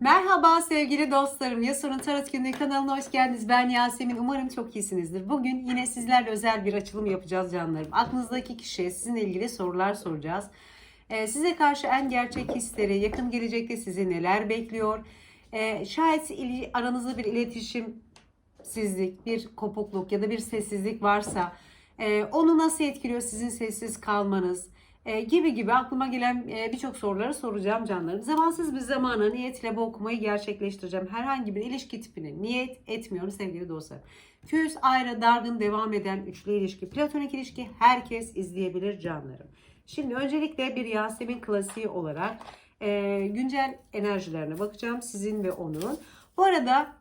Merhaba sevgili dostlarım. Yasur'un Tarot Günlüğü kanalına hoş geldiniz. Ben Yasemin. Umarım çok iyisinizdir. Bugün yine sizlerle özel bir açılım yapacağız canlarım. Aklınızdaki kişiye sizinle ilgili sorular soracağız. Ee, size karşı en gerçek hisleri, yakın gelecekte sizi neler bekliyor? Ee, şayet aranızda bir iletişimsizlik, bir kopukluk ya da bir sessizlik varsa e, onu nasıl etkiliyor sizin sessiz kalmanız? E, gibi gibi aklıma gelen e, birçok soruları soracağım canlarım. Zamansız bir zamana niyetle bu okumayı gerçekleştireceğim. Herhangi bir ilişki tipine niyet etmiyorum sevgili dostlar. Küs, ayrı, dargın, devam eden üçlü ilişki, platonik ilişki herkes izleyebilir canlarım. Şimdi öncelikle bir Yasemin klasiği olarak e, güncel enerjilerine bakacağım sizin ve onun. Bu arada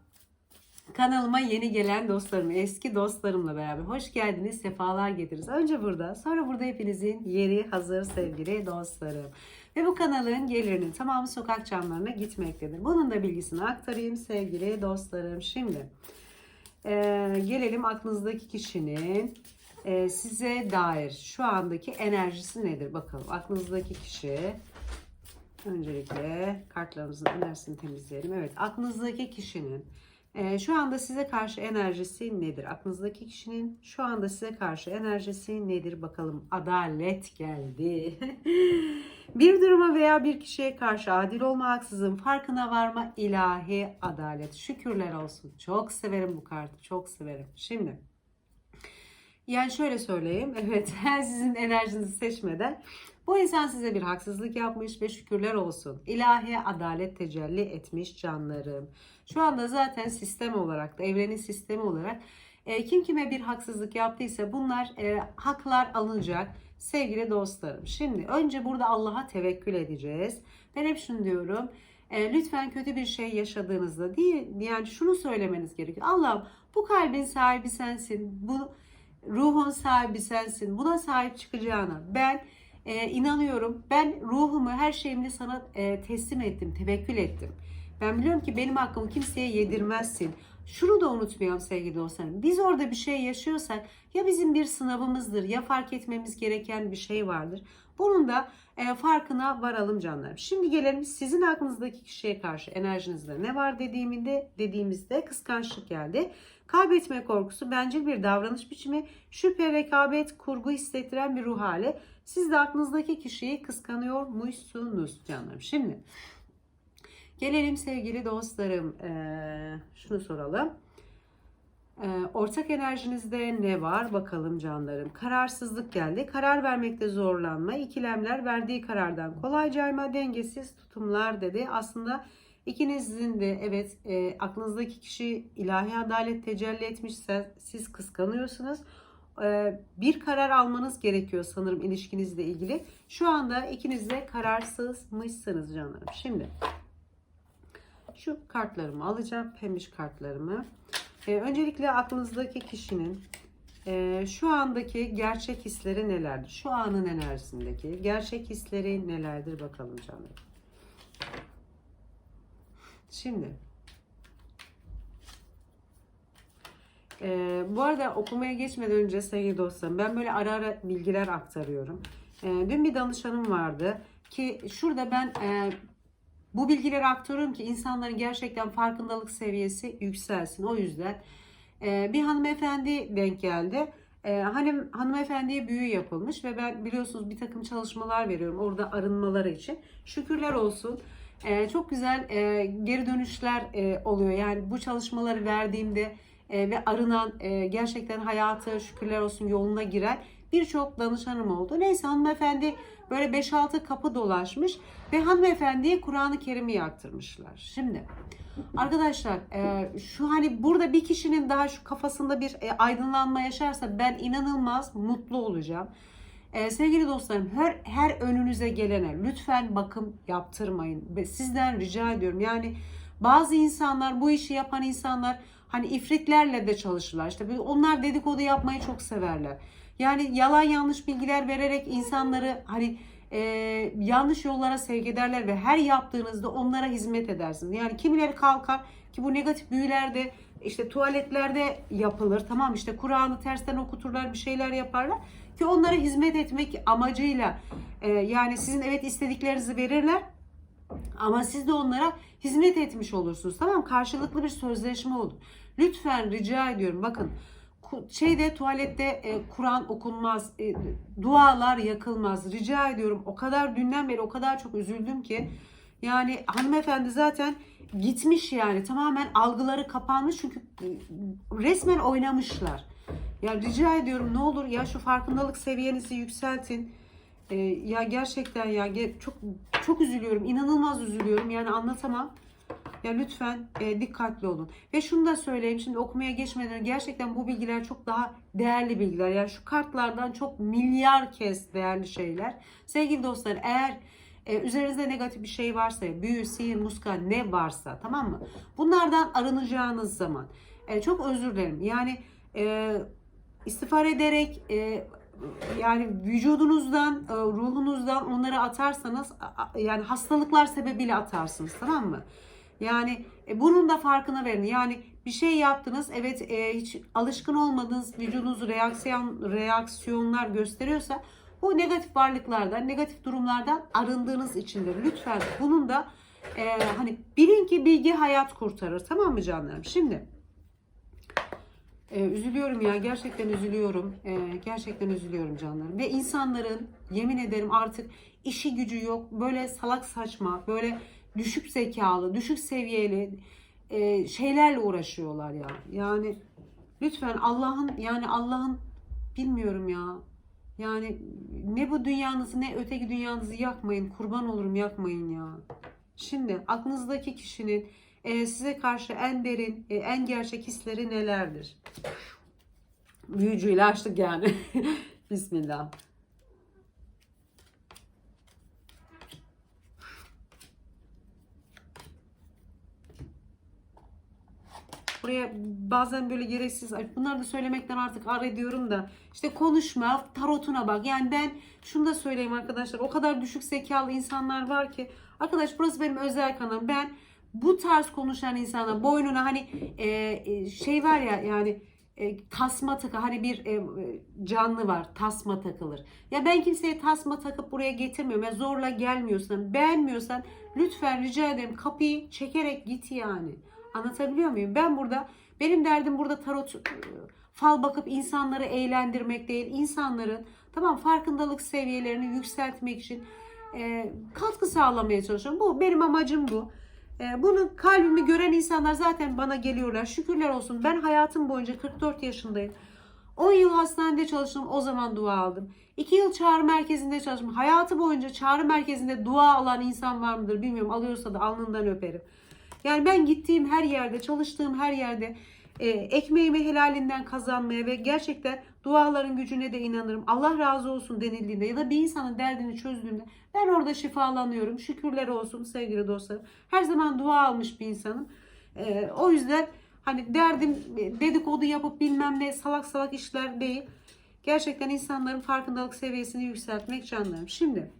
Kanalıma yeni gelen dostlarım, eski dostlarımla beraber hoş geldiniz, sefalar getirdiniz. Önce burada, sonra burada hepinizin yeri hazır sevgili dostlarım. Ve bu kanalın gelirinin tamamı sokak camlarına gitmektedir. Bunun da bilgisini aktarayım sevgili dostlarım. Şimdi e, gelelim aklınızdaki kişinin e, size dair şu andaki enerjisi nedir bakalım. Aklınızdaki kişi öncelikle kartlarımızın enerjisini temizleyelim. Evet aklınızdaki kişinin ee, şu anda size karşı enerjisi nedir? Aklınızdaki kişinin şu anda size karşı enerjisi nedir? Bakalım adalet geldi. bir duruma veya bir kişiye karşı adil olma, haksızlığın farkına varma, ilahi adalet. Şükürler olsun. Çok severim bu kartı. Çok severim. Şimdi yani şöyle söyleyeyim. Evet sizin enerjinizi seçmeden bu insan size bir haksızlık yapmış ve şükürler olsun. İlahi adalet tecelli etmiş canlarım. Şu anda zaten sistem olarak da evrenin sistemi olarak e, kim kime bir haksızlık yaptıysa bunlar e, haklar alınacak sevgili dostlarım. Şimdi önce burada Allah'a tevekkül edeceğiz. Ben hep şunu diyorum. E, lütfen kötü bir şey yaşadığınızda değil yani şunu söylemeniz gerekiyor. Allah'ım bu kalbin sahibi sensin. Bu ruhun sahibi sensin. Buna sahip çıkacağına ben e, inanıyorum. Ben ruhumu, her şeyimi sana e, teslim ettim, tevekkül ettim. Ben biliyorum ki benim hakkımı kimseye yedirmezsin. Şunu da unutmayalım sevgili dostlarım. Biz orada bir şey yaşıyorsak ya bizim bir sınavımızdır ya fark etmemiz gereken bir şey vardır. Bunun da e, farkına varalım canlarım. Şimdi gelelim sizin aklınızdaki kişiye karşı enerjinizde ne var dediğimde dediğimizde kıskançlık geldi. Kaybetme korkusu, bencil bir davranış biçimi, şüphe, rekabet, kurgu hissettiren bir ruh hali. Siz de aklınızdaki kişiyi kıskanıyormuşsunuz canlarım. Şimdi gelelim sevgili dostlarım. Şunu soralım. Ortak enerjinizde ne var bakalım canlarım. Kararsızlık geldi. Karar vermekte zorlanma, ikilemler, verdiği karardan kolay cayma, dengesiz tutumlar dedi. Aslında ikinizin de evet e, aklınızdaki kişi ilahi adalet tecelli etmişse siz kıskanıyorsunuz. E, bir karar almanız gerekiyor sanırım ilişkinizle ilgili. Şu anda ikiniz de kararsızmışsınız canlarım. Şimdi şu kartlarımı alacağım. Pembiş kartlarımı. E, öncelikle aklınızdaki kişinin e, şu andaki gerçek hisleri nelerdir? Şu anın enerjisindeki gerçek hisleri nelerdir bakalım canlarım. Şimdi e, bu arada okumaya geçmeden önce sevgili dostlarım ben böyle ara ara bilgiler aktarıyorum. E, dün bir danışanım vardı ki şurada ben e, bu bilgileri aktarıyorum ki insanların gerçekten farkındalık seviyesi yükselsin. O yüzden e, bir hanımefendi denk geldi. E, hanım hanımefendiye büyü yapılmış ve ben biliyorsunuz bir takım çalışmalar veriyorum orada arınmaları için. Şükürler olsun. E, çok güzel e, geri dönüşler e, oluyor. Yani bu çalışmaları verdiğimde e, ve arınan e, gerçekten hayatı şükürler olsun yoluna giren birçok danışanım oldu. Neyse hanımefendi böyle 5-6 kapı dolaşmış ve hanımefendiye Kur'an-ı Kerim'i yaktırmışlar. Şimdi arkadaşlar e, şu hani burada bir kişinin daha şu kafasında bir e, aydınlanma yaşarsa ben inanılmaz mutlu olacağım. Ee, sevgili dostlarım her, her önünüze gelene lütfen bakım yaptırmayın. Sizden rica ediyorum. Yani bazı insanlar bu işi yapan insanlar hani ifritlerle de çalışırlar. İşte onlar dedikodu yapmayı çok severler. Yani yalan yanlış bilgiler vererek insanları hani e, yanlış yollara sevk ederler ve her yaptığınızda onlara hizmet edersiniz. Yani kimileri kalkar ki bu negatif büyülerde işte tuvaletlerde yapılır. Tamam işte Kur'an'ı tersten okuturlar bir şeyler yaparlar ki onlara hizmet etmek amacıyla e, yani sizin evet istediklerinizi verirler Ama siz de onlara hizmet etmiş olursunuz. Tamam? Karşılıklı bir sözleşme olur. Lütfen rica ediyorum. Bakın şeyde tuvalette e, Kur'an okunmaz, e, dualar yakılmaz. Rica ediyorum. O kadar dünden beri o kadar çok üzüldüm ki. Yani hanımefendi zaten gitmiş yani tamamen algıları kapanmış çünkü e, resmen oynamışlar. Ya rica ediyorum ne olur ya şu farkındalık seviyenizi yükseltin. Ee, ya gerçekten ya çok çok üzülüyorum. inanılmaz üzülüyorum. Yani anlatamam. Ya lütfen e, dikkatli olun. Ve şunu da söyleyeyim. Şimdi okumaya geçmeden gerçekten bu bilgiler çok daha değerli bilgiler. Yani şu kartlardan çok milyar kez değerli şeyler. Sevgili dostlar eğer e, üzerinizde negatif bir şey varsa, büyü, sihir, muska ne varsa tamam mı? Bunlardan arınacağınız zaman e, çok özür dilerim. Yani e, istiğfar ederek e, yani vücudunuzdan, e, ruhunuzdan onları atarsanız a- yani hastalıklar sebebiyle atarsınız tamam mı? Yani e, bunun da farkına verin. Yani bir şey yaptınız evet e, hiç alışkın olmadığınız vücudunuz reaksiyon reaksiyonlar gösteriyorsa bu negatif varlıklardan, negatif durumlardan arındığınız içindir. Lütfen bunun da e, hani bilin ki bilgi hayat kurtarır. Tamam mı canlarım? Şimdi ee, üzülüyorum ya gerçekten üzülüyorum. Ee, gerçekten üzülüyorum canlarım. Ve insanların yemin ederim artık işi gücü yok. Böyle salak saçma, böyle düşük zekalı, düşük seviyeli e, şeylerle uğraşıyorlar ya. Yani lütfen Allah'ın yani Allah'ın bilmiyorum ya. Yani ne bu dünyanızı ne öteki dünyanızı yakmayın. Kurban olurum yakmayın ya. Şimdi aklınızdaki kişinin size karşı en derin, e, en gerçek hisleri nelerdir? Büyücüyle açtık yani. Bismillah. Buraya bazen böyle gereksiz, bunları da söylemekten artık ar ediyorum da işte konuşma, tarotuna bak. Yani ben şunu da söyleyeyim arkadaşlar. O kadar düşük zekalı insanlar var ki. Arkadaş burası benim özel kanalım. Ben bu tarz konuşan insana boynuna hani e, e, şey var ya yani e, tasma takı hani bir e, canlı var tasma takılır. Ya ben kimseye tasma takıp buraya getirmiyorum. Ya zorla gelmiyorsan beğenmiyorsan lütfen rica ederim kapıyı çekerek git yani. Anlatabiliyor muyum? Ben burada benim derdim burada tarot e, fal bakıp insanları eğlendirmek değil. insanların tamam farkındalık seviyelerini yükseltmek için e, katkı sağlamaya çalışıyorum. Bu benim amacım bu. E, bunu kalbimi gören insanlar zaten bana geliyorlar. Şükürler olsun. Ben hayatım boyunca 44 yaşındayım. 10 yıl hastanede çalıştım. O zaman dua aldım. 2 yıl çağrı merkezinde çalıştım. Hayatı boyunca çağrı merkezinde dua alan insan var mıdır bilmiyorum. Alıyorsa da alnından öperim. Yani ben gittiğim her yerde, çalıştığım her yerde e, ekmeğimi helalinden kazanmaya ve gerçekten duaların gücüne de inanırım. Allah razı olsun denildiğinde ya da bir insanın derdini çözdüğünde ben orada şifalanıyorum. Şükürler olsun sevgili dostlarım. Her zaman dua almış bir insanım. E, o yüzden hani derdim dedikodu yapıp bilmem ne salak salak işler değil. Gerçekten insanların farkındalık seviyesini yükseltmek canlarım. Şimdi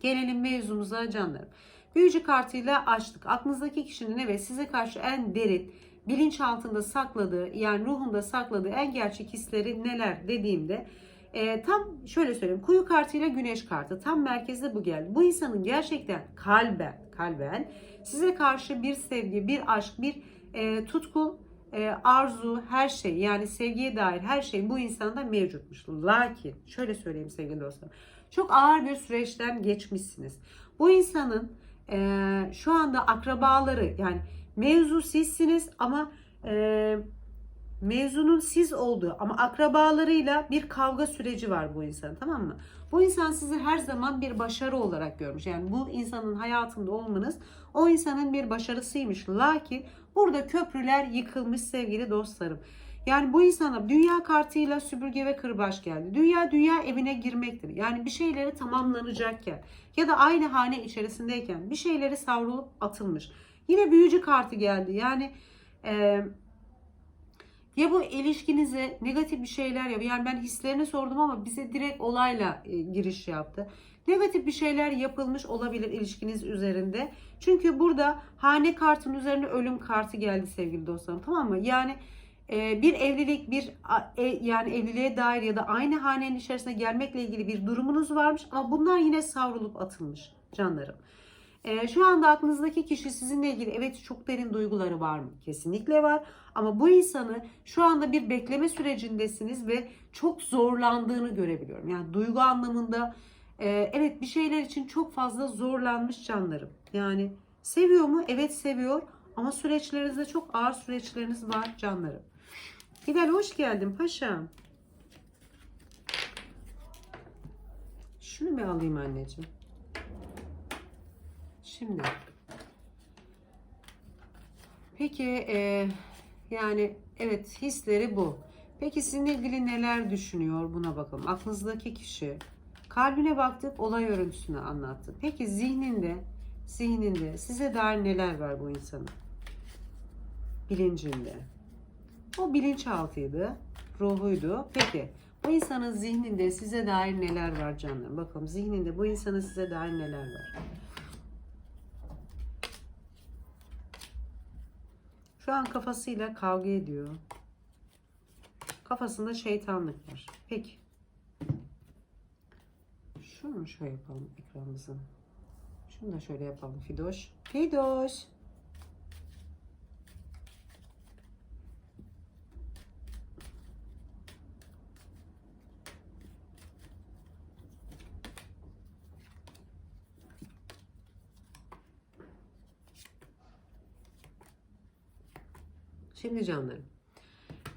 gelelim mevzumuza canlarım. Büyücü kartıyla açtık. Aklınızdaki kişinin evet size karşı en derin bilinç altında sakladığı yani ruhunda sakladığı en gerçek hisleri neler dediğimde e, tam şöyle söyleyeyim. Kuyu kartıyla güneş kartı tam merkezde bu geldi. Bu insanın gerçekten kalben kalben size karşı bir sevgi, bir aşk, bir e, tutku, e, arzu, her şey yani sevgiye dair her şey bu insanda mevcutmuş. Lakin şöyle söyleyeyim sevgili dostlar. Çok ağır bir süreçten geçmişsiniz. Bu insanın e, şu anda akrabaları yani mevzu sizsiniz ama e, mevzunun siz olduğu ama akrabalarıyla bir kavga süreci var bu insan tamam mı? Bu insan sizi her zaman bir başarı olarak görmüş. Yani bu insanın hayatında olmanız o insanın bir başarısıymış. Lakin burada köprüler yıkılmış sevgili dostlarım. Yani bu insana dünya kartıyla süpürge ve kırbaç geldi. Dünya dünya evine girmektir. Yani bir şeyleri tamamlanacakken ya da aynı hane içerisindeyken bir şeyleri savrulup atılmış. Yine büyücü kartı geldi. Yani e, ya bu ilişkinize negatif bir şeyler yap. Yani ben hislerini sordum ama bize direkt olayla e, giriş yaptı. Negatif bir şeyler yapılmış olabilir ilişkiniz üzerinde. Çünkü burada hane kartının üzerine ölüm kartı geldi sevgili dostlarım. Tamam mı? Yani e, bir evlilik, bir e, yani evliliğe dair ya da aynı hanenin içerisine gelmekle ilgili bir durumunuz varmış ama bunlar yine savrulup atılmış canlarım. Ee, şu anda aklınızdaki kişi sizinle ilgili evet çok derin duyguları var mı? Kesinlikle var. Ama bu insanı şu anda bir bekleme sürecindesiniz ve çok zorlandığını görebiliyorum. Yani duygu anlamında e, evet bir şeyler için çok fazla zorlanmış canlarım. Yani seviyor mu? Evet seviyor. Ama süreçlerinizde çok ağır süreçleriniz var canlarım. Hilal hoş geldin paşam. Şunu bir alayım anneciğim. Şimdi. Peki e, yani evet hisleri bu. Peki sizinle ilgili neler düşünüyor buna bakalım. Aklınızdaki kişi. Kalbine baktık olay örüntüsünü anlattı. Peki zihninde zihninde size dair neler var bu insanın? Bilincinde. O bilinçaltıydı, ruhuydu. Peki bu insanın zihninde size dair neler var canım? Bakalım zihninde bu insanın size dair neler var? Şu an kafasıyla kavga ediyor. Kafasında şeytanlık var. Peki. Şunu şöyle yapalım ekranımızı. Şunu da şöyle yapalım Fidoş. Fidoş. Şimdi canlarım.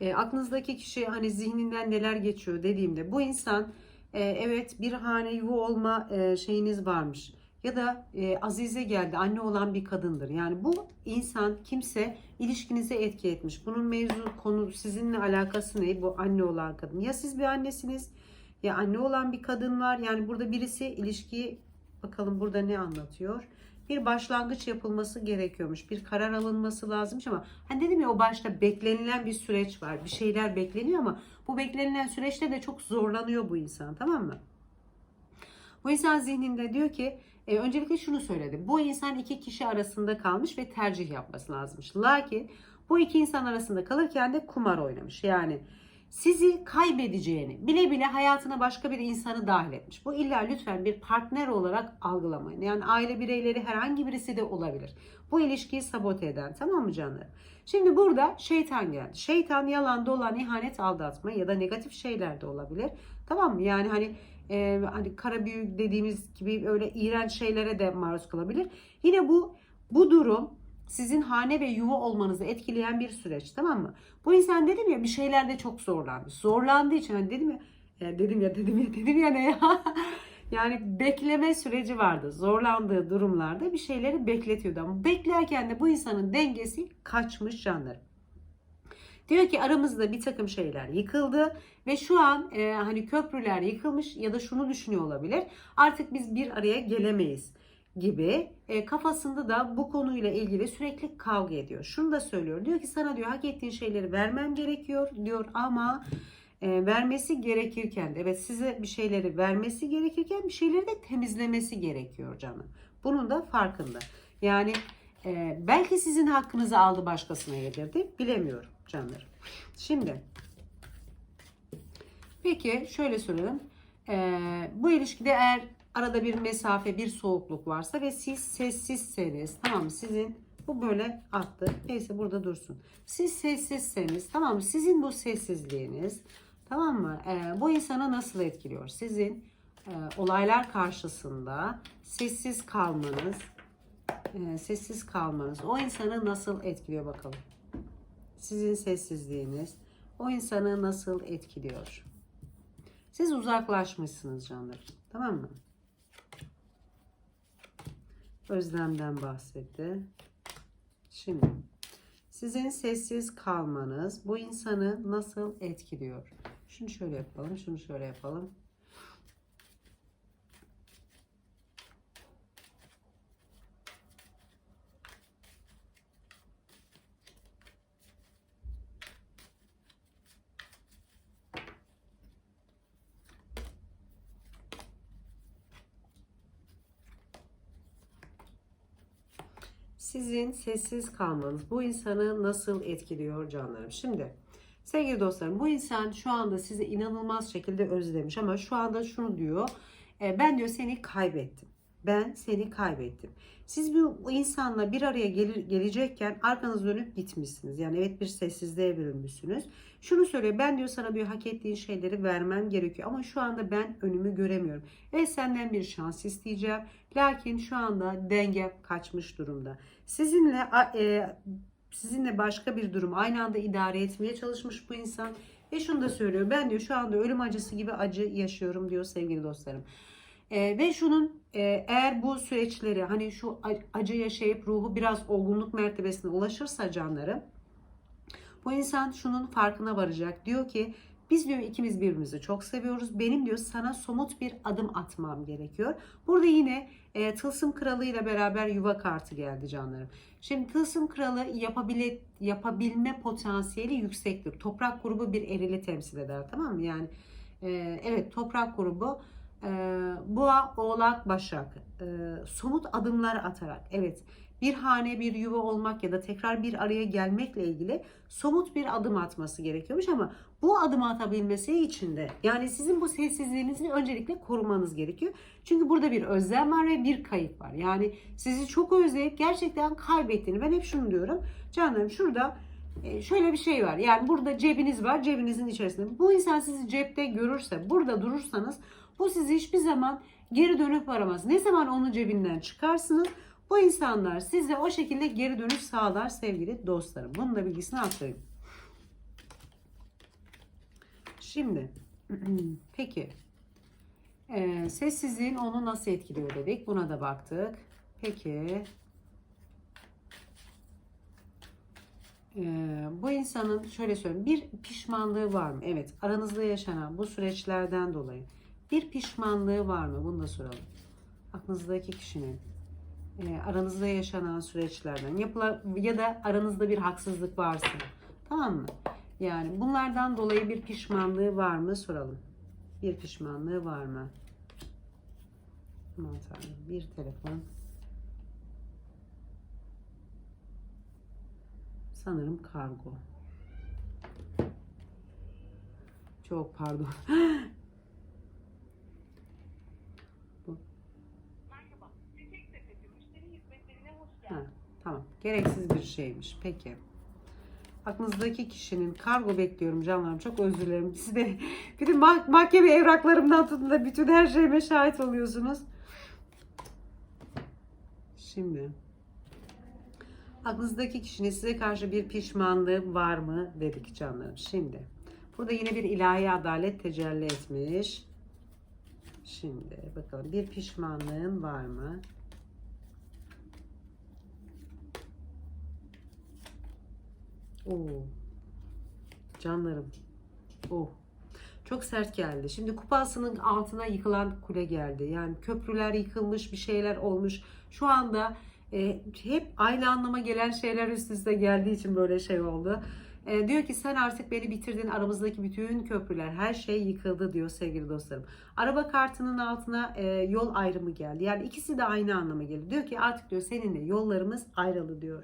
E, aklınızdaki kişi hani zihninden neler geçiyor dediğimde bu insan e, evet bir hane yuva olma e, şeyiniz varmış. Ya da e, Azize geldi anne olan bir kadındır. Yani bu insan kimse ilişkinize etki etmiş. Bunun mevzu konu sizinle alakası ne? Bu anne olan kadın. Ya siz bir annesiniz ya anne olan bir kadın var. Yani burada birisi ilişkiyi bakalım burada ne anlatıyor? Bir başlangıç yapılması gerekiyormuş. Bir karar alınması lazımmış ama hani dedim ya o başta beklenilen bir süreç var. Bir şeyler bekleniyor ama bu beklenilen süreçte de çok zorlanıyor bu insan tamam mı? Bu insan zihninde diyor ki e, öncelikle şunu söyledi. Bu insan iki kişi arasında kalmış ve tercih yapması lazımmış. Lakin bu iki insan arasında kalırken de kumar oynamış. Yani sizi kaybedeceğini bile bile hayatına başka bir insanı dahil etmiş. Bu illa lütfen bir partner olarak algılamayın. Yani aile bireyleri herhangi birisi de olabilir. Bu ilişkiyi sabote eden tamam mı canlarım? Şimdi burada şeytan geldi. Şeytan yalan dolan ihanet aldatma ya da negatif şeyler de olabilir. Tamam mı? Yani hani e, hani kara büyü dediğimiz gibi öyle iğrenç şeylere de maruz kalabilir. Yine bu bu durum sizin hane ve yuva olmanızı etkileyen bir süreç tamam mı? Bu insan dedim ya bir şeylerde çok zorlandı. Zorlandığı için hani dedim ya e, dedim ya dedim ya dedim ya ne ya? yani bekleme süreci vardı. Zorlandığı durumlarda bir şeyleri bekletiyordu ama beklerken de bu insanın dengesi kaçmış canlarım. Diyor ki aramızda bir takım şeyler yıkıldı ve şu an e, hani köprüler yıkılmış ya da şunu düşünüyor olabilir. Artık biz bir araya gelemeyiz gibi e, kafasında da bu konuyla ilgili sürekli kavga ediyor. Şunu da söylüyor. Diyor ki sana diyor hak ettiğin şeyleri vermem gerekiyor diyor ama e, vermesi gerekirken evet size bir şeyleri vermesi gerekirken bir şeyleri de temizlemesi gerekiyor canım. Bunun da farkında. Yani e, belki sizin hakkınızı aldı başkasına yedirdi. Bilemiyorum canlarım. Şimdi peki şöyle soralım. E, bu ilişkide eğer arada bir mesafe, bir soğukluk varsa ve siz sessizseniz tamam mı? Sizin bu böyle attı. Neyse burada dursun. Siz sessizseniz tamam mı? Sizin bu sessizliğiniz tamam mı? Ee, bu insanı nasıl etkiliyor? Sizin e, olaylar karşısında sessiz kalmanız e, sessiz kalmanız o insanı nasıl etkiliyor bakalım. Sizin sessizliğiniz o insanı nasıl etkiliyor? Siz uzaklaşmışsınız canlarım. Tamam mı? Özlemden bahsetti. Şimdi sizin sessiz kalmanız bu insanı nasıl etkiliyor? Şunu şöyle yapalım, şunu şöyle yapalım. Sizin sessiz kalmanız bu insanı nasıl etkiliyor canlarım? Şimdi sevgili dostlarım bu insan şu anda sizi inanılmaz şekilde özlemiş ama şu anda şunu diyor. E, ben diyor seni kaybettim. Ben seni kaybettim. Siz bu insanla bir araya gelir, gelecekken arkanız dönüp gitmişsiniz. Yani evet bir sessizliğe bürünmüşsünüz. Şunu söylüyor ben diyor sana bir hak ettiğin şeyleri vermem gerekiyor. Ama şu anda ben önümü göremiyorum. Ve senden bir şans isteyeceğim. Lakin şu anda denge kaçmış durumda. Sizinle e, sizinle başka bir durum aynı anda idare etmeye çalışmış bu insan. Ve şunu da söylüyor. Ben diyor şu anda ölüm acısı gibi acı yaşıyorum diyor sevgili dostlarım. Ee, ve şunun e, eğer bu süreçleri hani şu acı yaşayıp ruhu biraz olgunluk mertebesine ulaşırsa canlarım bu insan şunun farkına varacak. Diyor ki biz diyor ikimiz birbirimizi çok seviyoruz. Benim diyor sana somut bir adım atmam gerekiyor. Burada yine e, Tılsım Kralı ile beraber yuva kartı geldi canlarım. Şimdi Tılsım Kralı yapabile, yapabilme potansiyeli yüksektir. Toprak grubu bir erili temsil eder tamam mı? Yani e, evet toprak grubu e, boğa, oğlak, başak e, somut adımlar atarak evet bir hane bir yuva olmak ya da tekrar bir araya gelmekle ilgili somut bir adım atması gerekiyormuş ama bu adımı atabilmesi için de yani sizin bu sessizliğinizi öncelikle korumanız gerekiyor. Çünkü burada bir özlem var ve bir kayıp var. Yani sizi çok özleyip gerçekten kaybettiğini ben hep şunu diyorum. Canlarım şurada e, şöyle bir şey var. Yani burada cebiniz var. Cebinizin içerisinde. Bu insan sizi cepte görürse, burada durursanız bu sizi hiçbir zaman geri dönüp aramaz. Ne zaman onu cebinden çıkarsınız bu insanlar size o şekilde geri dönüş sağlar sevgili dostlarım. Bunun da bilgisini aktarayım. Şimdi peki ee, sessizliğin onu nasıl etkiliyor dedik. Buna da baktık. Peki ee, bu insanın şöyle söyleyeyim bir pişmanlığı var mı? Evet aranızda yaşanan bu süreçlerden dolayı bir pişmanlığı var mı? Bunu da soralım. Aklınızdaki kişinin e, aranızda yaşanan süreçlerden yapıla, ya da aranızda bir haksızlık varsa tamam mı? Yani bunlardan dolayı bir pişmanlığı var mı soralım. Bir pişmanlığı var mı? Aman tanrım bir telefon. Sanırım kargo. Çok pardon. Ha, tamam. Gereksiz bir şeymiş. Peki. Aklınızdaki kişinin kargo bekliyorum canlarım. Çok özür dilerim. Siz de mah mahkeme evraklarımdan tutun da bütün her şeyime şahit oluyorsunuz. Şimdi aklınızdaki kişinin size karşı bir pişmanlığı var mı dedik canlarım. Şimdi burada yine bir ilahi adalet tecelli etmiş. Şimdi bakalım bir pişmanlığın var mı? Oo. Canlarım. Oh. Çok sert geldi. Şimdi kupasının altına yıkılan kule geldi. Yani köprüler yıkılmış, bir şeyler olmuş. Şu anda e, hep aynı anlama gelen şeyler üst üste geldiği için böyle şey oldu. E, diyor ki sen artık beni bitirdin. Aramızdaki bütün köprüler, her şey yıkıldı diyor sevgili dostlarım. Araba kartının altına e, yol ayrımı geldi. Yani ikisi de aynı anlama geliyor. Diyor ki artık diyor seninle yollarımız ayrıldı diyor.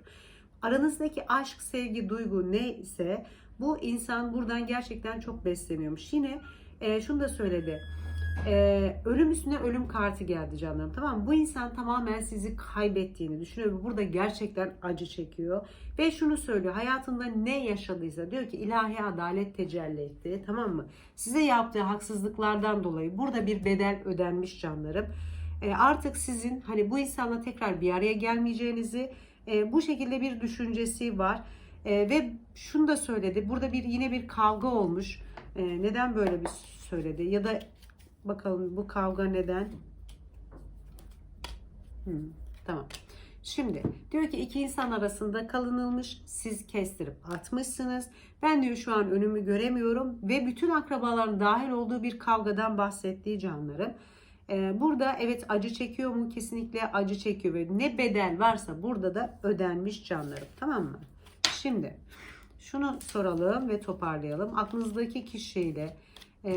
Aranızdaki aşk, sevgi, duygu neyse bu insan buradan gerçekten çok besleniyormuş. Yine e, şunu da söyledi. E, ölüm üstüne ölüm kartı geldi canlarım. Tamam mı? Bu insan tamamen sizi kaybettiğini düşünüyor. Burada gerçekten acı çekiyor. Ve şunu söylüyor. Hayatında ne yaşadıysa diyor ki ilahi adalet tecelli etti. Tamam mı? Size yaptığı haksızlıklardan dolayı burada bir bedel ödenmiş canlarım. E, artık sizin hani bu insanla tekrar bir araya gelmeyeceğinizi e, bu şekilde bir düşüncesi var. E, ve şunu da söyledi. Burada bir yine bir kavga olmuş. E, neden böyle bir söyledi? Ya da bakalım bu kavga neden? Hmm, tamam. Şimdi diyor ki iki insan arasında kalınılmış siz kestirip atmışsınız. Ben diyor şu an önümü göremiyorum ve bütün akrabaların dahil olduğu bir kavgadan bahsettiği canlarım. Ee, burada evet acı çekiyor mu? Kesinlikle acı çekiyor ve ne bedel varsa burada da ödenmiş canlarım. Tamam mı? Şimdi şunu soralım ve toparlayalım. Aklınızdaki kişiyle e,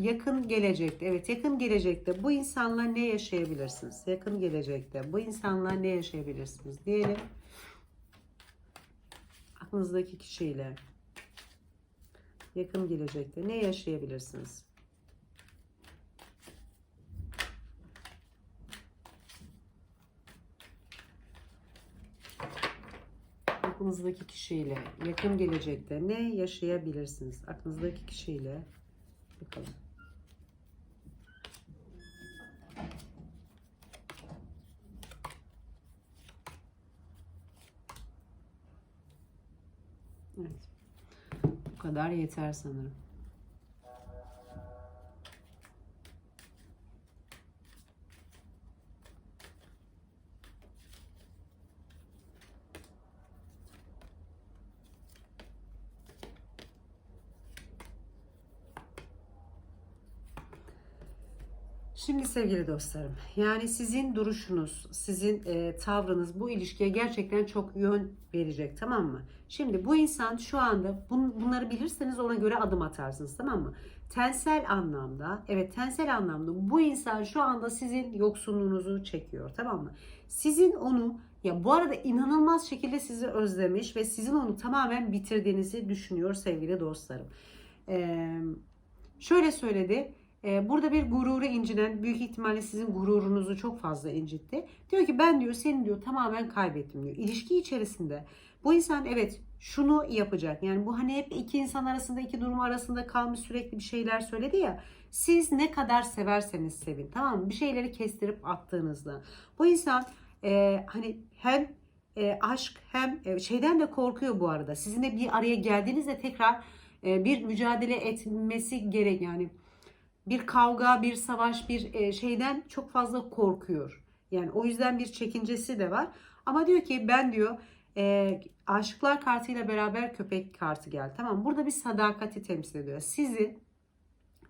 yakın gelecekte, evet yakın gelecekte bu insanla ne yaşayabilirsiniz? Yakın gelecekte bu insanla ne yaşayabilirsiniz? Diyelim aklınızdaki kişiyle yakın gelecekte ne yaşayabilirsiniz? Aklınızdaki kişiyle yakın gelecekte ne yaşayabilirsiniz? Aklınızdaki kişiyle bakalım. Evet. Bu kadar yeter sanırım. Şimdi sevgili dostlarım, yani sizin duruşunuz, sizin e, tavrınız bu ilişkiye gerçekten çok yön verecek, tamam mı? Şimdi bu insan şu anda bun, bunları bilirseniz ona göre adım atarsınız, tamam mı? Tensel anlamda, evet tensel anlamda bu insan şu anda sizin yoksunluğunuzu çekiyor, tamam mı? Sizin onu ya bu arada inanılmaz şekilde sizi özlemiş ve sizin onu tamamen bitirdiğinizi düşünüyor sevgili dostlarım. Ee, şöyle söyledi. Ee, burada bir gururu incinen büyük ihtimalle sizin gururunuzu çok fazla incitti. Diyor ki ben diyor seni diyor tamamen kaybettim diyor. İlişki içerisinde bu insan evet şunu yapacak. Yani bu hani hep iki insan arasında iki durum arasında kalmış sürekli bir şeyler söyledi ya. Siz ne kadar severseniz sevin tamam mı? Bir şeyleri kestirip attığınızda. Bu insan e, hani hem e, aşk hem e, şeyden de korkuyor bu arada. Sizinle bir araya geldiğinizde tekrar e, bir mücadele etmesi gerek yani bir kavga, bir savaş, bir e, şeyden çok fazla korkuyor. Yani o yüzden bir çekincesi de var. Ama diyor ki ben diyor e, aşıklar kartıyla beraber köpek kartı geldi. Tamam burada bir sadakati temsil ediyor. Sizi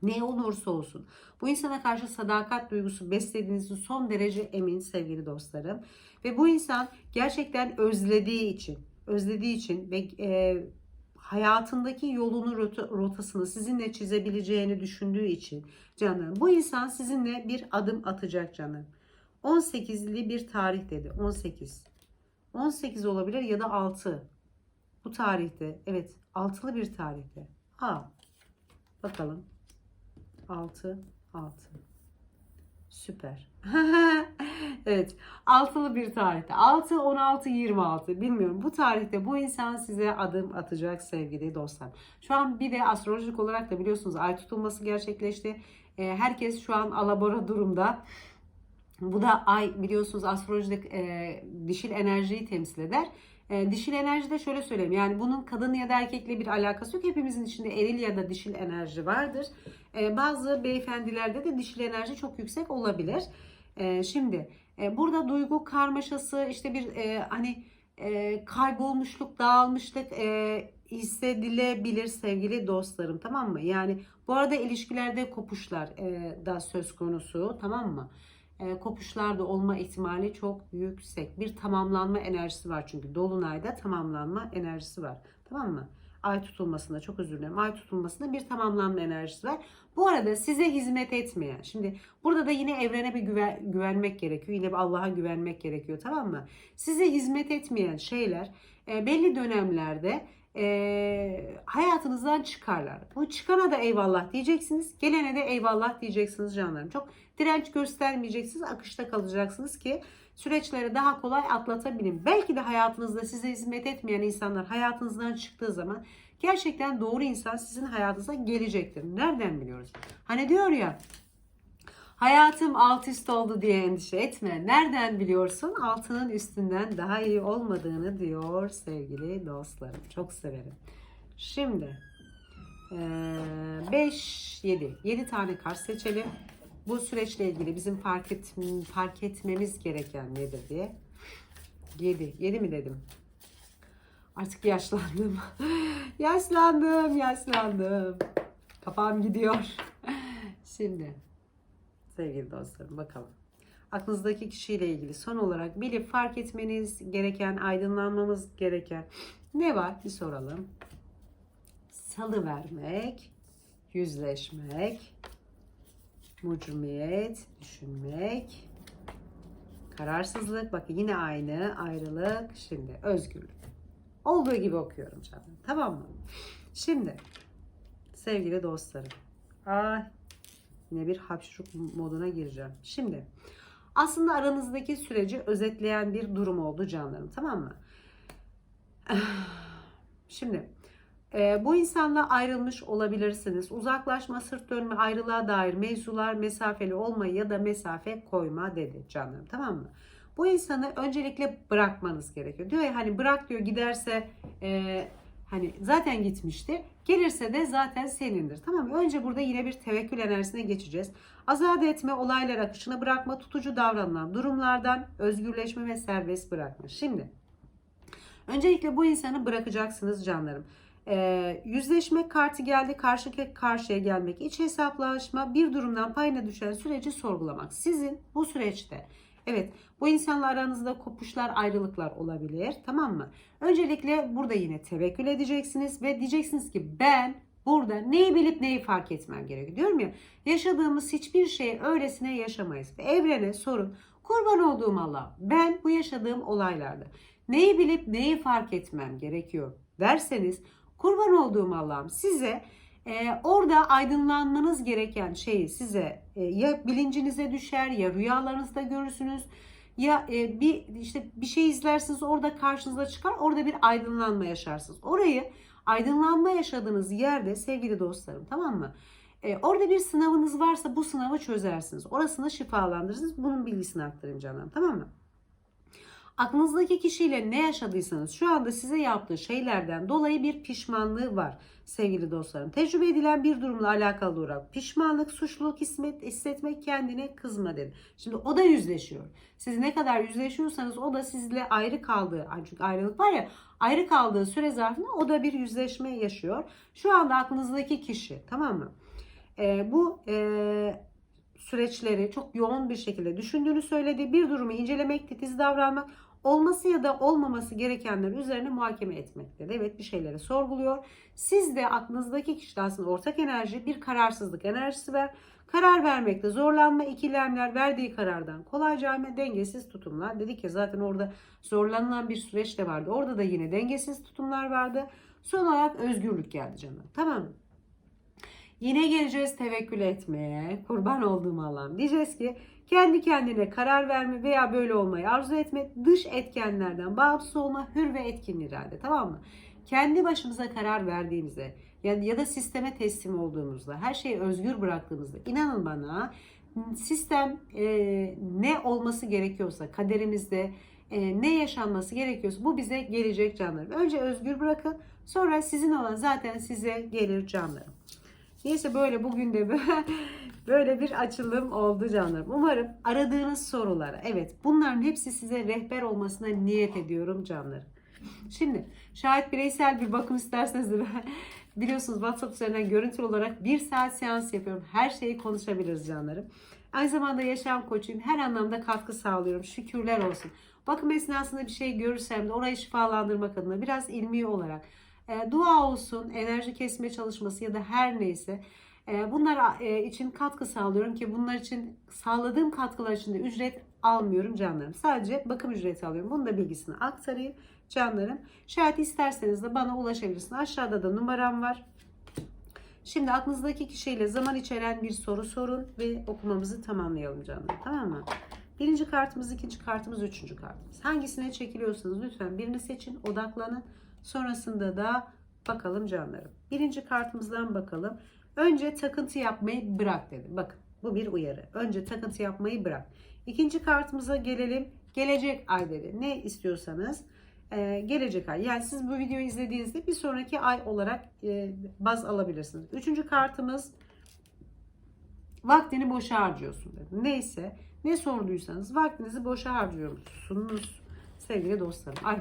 ne olursa olsun bu insana karşı sadakat duygusu beslediğinizi son derece emin sevgili dostlarım. Ve bu insan gerçekten özlediği için, özlediği için ve e, hayatındaki yolunu rota, rotasını sizinle çizebileceğini düşündüğü için canım bu insan sizinle bir adım atacak canım. 18'li bir tarih dedi. 18. 18 olabilir ya da 6. Bu tarihte. Evet, altılı bir tarihte. Ha. Bakalım. 6 6. Süper. evet. Altılı bir tarihte. 6, 16, 26. Bilmiyorum. Bu tarihte bu insan size adım atacak sevgili dostlar. Şu an bir de astrolojik olarak da biliyorsunuz ay tutulması gerçekleşti. Ee, herkes şu an alabora durumda. Bu da ay biliyorsunuz astrolojide e, dişil enerjiyi temsil eder. E, dişil enerji de şöyle söyleyeyim. Yani bunun kadın ya da erkekle bir alakası yok. Hepimizin içinde eril ya da dişil enerji vardır. E, bazı beyefendilerde de dişil enerji çok yüksek olabilir. E, şimdi e, burada duygu karmaşası işte bir e, hani e, kaybolmuşluk, dağılmışlık hissedilebilir sevgili dostlarım tamam mı? Yani bu arada ilişkilerde kopuşlar da söz konusu tamam mı? E, kopuşlar da olma ihtimali çok yüksek. Bir tamamlanma enerjisi var çünkü dolunayda tamamlanma enerjisi var. Tamam mı? Ay tutulmasında çok özür dilerim. Ay tutulmasında bir tamamlanma enerjisi var. Bu arada size hizmet etmeyen. Şimdi burada da yine evrene bir güven, güvenmek gerekiyor. Yine Allah'a güvenmek gerekiyor. Tamam mı? Size hizmet etmeyen şeyler e, belli dönemlerde e, hayatınızdan çıkarlar. Bu çıkana da eyvallah diyeceksiniz. Gelene de eyvallah diyeceksiniz canlarım. Çok direnç göstermeyeceksiniz. Akışta kalacaksınız ki süreçleri daha kolay atlatabilin. Belki de hayatınızda size hizmet etmeyen insanlar hayatınızdan çıktığı zaman gerçekten doğru insan sizin hayatınıza gelecektir. Nereden biliyoruz? Hani diyor ya Hayatım alt üst oldu diye endişe etme. Nereden biliyorsun? Altının üstünden daha iyi olmadığını diyor sevgili dostlarım. Çok severim. Şimdi 5, 7. 7 tane kart seçelim. Bu süreçle ilgili bizim fark, et, fark etmemiz gereken nedir diye. 7. 7 mi dedim? Artık yaşlandım. yaşlandım, yaşlandım. Kafam gidiyor. Şimdi sevgili dostlarım bakalım. Aklınızdaki kişiyle ilgili son olarak bilip fark etmeniz gereken, aydınlanmamız gereken ne var? Bir soralım. Salı vermek, yüzleşmek, mucumiyet, düşünmek, kararsızlık, bakın yine aynı, ayrılık, şimdi özgürlük. Olduğu gibi okuyorum canım. Tamam mı? Şimdi sevgili dostlarım. Ay Yine bir hapşuruk moduna gireceğim. Şimdi aslında aranızdaki süreci özetleyen bir durum oldu canlarım tamam mı? Şimdi bu insanla ayrılmış olabilirsiniz. Uzaklaşma, sırt dönme, ayrılığa dair mevzular mesafeli olmayı ya da mesafe koyma dedi canım tamam mı? Bu insanı öncelikle bırakmanız gerekiyor. Diyor ya hani bırak diyor giderse e, hani zaten gitmişti. Gelirse de zaten senindir. Tamam mı? Önce burada yine bir tevekkül enerjisine geçeceğiz. Azade etme, olaylar akışına bırakma, tutucu davranılan durumlardan özgürleşme ve serbest bırakma. Şimdi öncelikle bu insanı bırakacaksınız canlarım. Ee, yüzleşme kartı geldi. Karşı karşıya gelmek, iç hesaplaşma, bir durumdan payına düşen süreci sorgulamak. Sizin bu süreçte Evet bu insanla aranızda kopuşlar ayrılıklar olabilir tamam mı? Öncelikle burada yine tevekkül edeceksiniz ve diyeceksiniz ki ben burada neyi bilip neyi fark etmem gerekiyor. Diyorum ya yaşadığımız hiçbir şeyi öylesine yaşamayız. Ve evrene sorun kurban olduğum Allah ben bu yaşadığım olaylarda neyi bilip neyi fark etmem gerekiyor derseniz kurban olduğum Allah'ım size ee, orada aydınlanmanız gereken şeyi size e, ya bilincinize düşer ya rüyalarınızda görürsünüz ya e, bir işte bir şey izlersiniz orada karşınıza çıkar orada bir aydınlanma yaşarsınız. Orayı aydınlanma yaşadığınız yerde sevgili dostlarım tamam mı? E, orada bir sınavınız varsa bu sınavı çözersiniz. Orasını şifalandırırsınız. Bunun bilgisini aktarayım canım tamam mı? Aklınızdaki kişiyle ne yaşadıysanız şu anda size yaptığı şeylerden dolayı bir pişmanlığı var sevgili dostlarım. Tecrübe edilen bir durumla alakalı olarak pişmanlık, suçluluk hismet, hissetmek kendine kızma dedi. Şimdi o da yüzleşiyor. Siz ne kadar yüzleşiyorsanız o da sizle ayrı kaldığı, çünkü ayrılık var ya ayrı kaldığı süre zarfında o da bir yüzleşme yaşıyor. Şu anda aklınızdaki kişi tamam mı? Ee, bu e, süreçleri çok yoğun bir şekilde düşündüğünü söyledi. Bir durumu incelemek, titiz davranmak, olması ya da olmaması gerekenler üzerine muhakeme etmektedir. Evet bir şeyleri sorguluyor. Siz de aklınızdaki kişide aslında ortak enerji bir kararsızlık enerjisi var. Karar vermekte zorlanma, ikilemler, verdiği karardan kolayca ama dengesiz tutumlar. Dedik ki zaten orada zorlanılan bir süreç de vardı. Orada da yine dengesiz tutumlar vardı. Son olarak özgürlük geldi canım. Tamam mı? Yine geleceğiz tevekkül etmeye. Kurban olduğum Allah'ım. Diyeceğiz ki kendi kendine karar verme veya böyle olmayı arzu etme. Dış etkenlerden bağımsız olma. Hür ve etkin irade. Tamam mı? Kendi başımıza karar verdiğimizde yani ya da sisteme teslim olduğumuzda, her şeyi özgür bıraktığımızda inanın bana sistem e, ne olması gerekiyorsa kaderimizde e, ne yaşanması gerekiyorsa bu bize gelecek canlarım. Önce özgür bırakın sonra sizin olan zaten size gelir canlarım. Neyse böyle bugün de böyle bir açılım oldu canlarım. Umarım aradığınız sorulara evet bunların hepsi size rehber olmasına niyet ediyorum canlarım. Şimdi şayet bireysel bir bakım isterseniz de biliyorsunuz WhatsApp üzerinden görüntü olarak bir saat seans yapıyorum. Her şeyi konuşabiliriz canlarım. Aynı zamanda yaşam koçuyum. Her anlamda katkı sağlıyorum. Şükürler olsun. Bakım esnasında bir şey görürsem de orayı şifalandırmak adına biraz ilmi olarak e, dua olsun, enerji kesme çalışması ya da her neyse e, bunlar e, için katkı sağlıyorum ki bunlar için sağladığım katkılar için de ücret almıyorum canlarım. Sadece bakım ücreti alıyorum. Bunun da bilgisini aktarayım canlarım. Şayet isterseniz de bana ulaşabilirsiniz. Aşağıda da numaram var. Şimdi aklınızdaki kişiyle zaman içeren bir soru sorun ve okumamızı tamamlayalım canlarım. Tamam mı? Birinci kartımız, ikinci kartımız, üçüncü kartımız. Hangisine çekiliyorsanız lütfen birini seçin, odaklanın. Sonrasında da bakalım canlarım. Birinci kartımızdan bakalım. Önce takıntı yapmayı bırak dedi. Bakın bu bir uyarı. Önce takıntı yapmayı bırak. İkinci kartımıza gelelim. Gelecek ay dedi. Ne istiyorsanız e, gelecek ay. Yani siz bu videoyu izlediğinizde bir sonraki ay olarak e, baz alabilirsiniz. Üçüncü kartımız vaktini boşa harcıyorsun dedi. Neyse ne sorduysanız vaktinizi boşa harcıyorsunuz sevgili dostlarım. Ay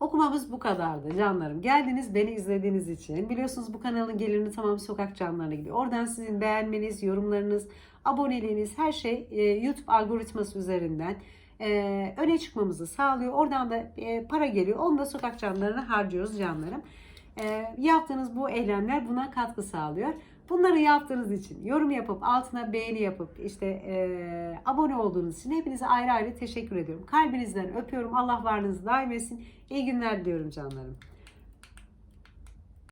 Okumamız bu kadardı canlarım. Geldiniz beni izlediğiniz için. Biliyorsunuz bu kanalın gelirini tamam sokak canlarına gidiyor. Oradan sizin beğenmeniz, yorumlarınız, aboneliğiniz her şey e, YouTube algoritması üzerinden e, öne çıkmamızı sağlıyor. Oradan da e, para geliyor. Onu da sokak canlarına harcıyoruz canlarım. Yaptığınız bu eylemler buna katkı sağlıyor. Bunları yaptığınız için, yorum yapıp, altına beğeni yapıp, işte e, abone olduğunuz için hepinize ayrı ayrı teşekkür ediyorum. Kalbinizden öpüyorum. Allah varlığınızı daim etsin. İyi günler diliyorum canlarım.